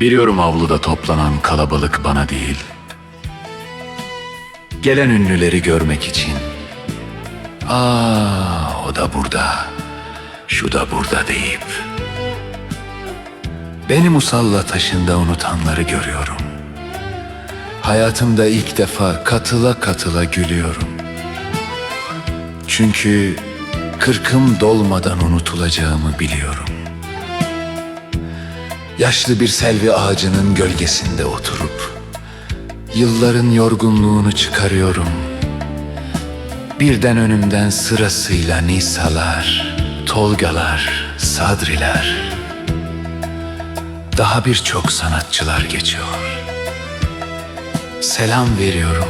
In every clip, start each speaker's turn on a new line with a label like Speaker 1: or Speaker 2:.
Speaker 1: Biliyorum avluda toplanan kalabalık bana değil. Gelen ünlüleri görmek için. Aa, o da burada. Şu da burada deyip. Beni musalla taşında unutanları görüyorum. Hayatımda ilk defa katıla katıla gülüyorum. Çünkü kırkım dolmadan unutulacağımı biliyorum. Yaşlı bir selvi ağacının gölgesinde oturup yılların yorgunluğunu çıkarıyorum. Birden önümden sırasıyla Nisalar, Tolgalar, Sadriler, daha birçok sanatçılar geçiyor. Selam veriyorum,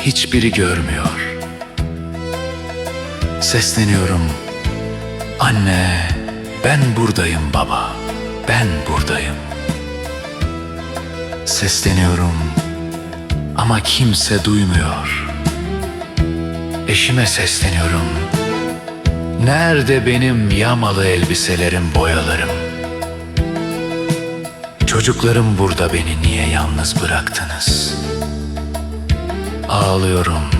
Speaker 1: hiçbiri görmüyor. Sesleniyorum, anne ben buradayım baba, ben buradayım. Sesleniyorum ama kimse duymuyor. Eşime sesleniyorum. Nerede benim yamalı elbiselerim, boyalarım? Çocuklarım burada beni niye yalnız bıraktınız? Ağlıyorum.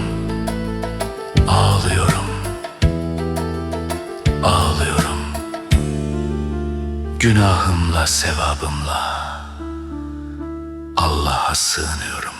Speaker 1: Günahımla, sevabımla Allah'a sığınıyorum.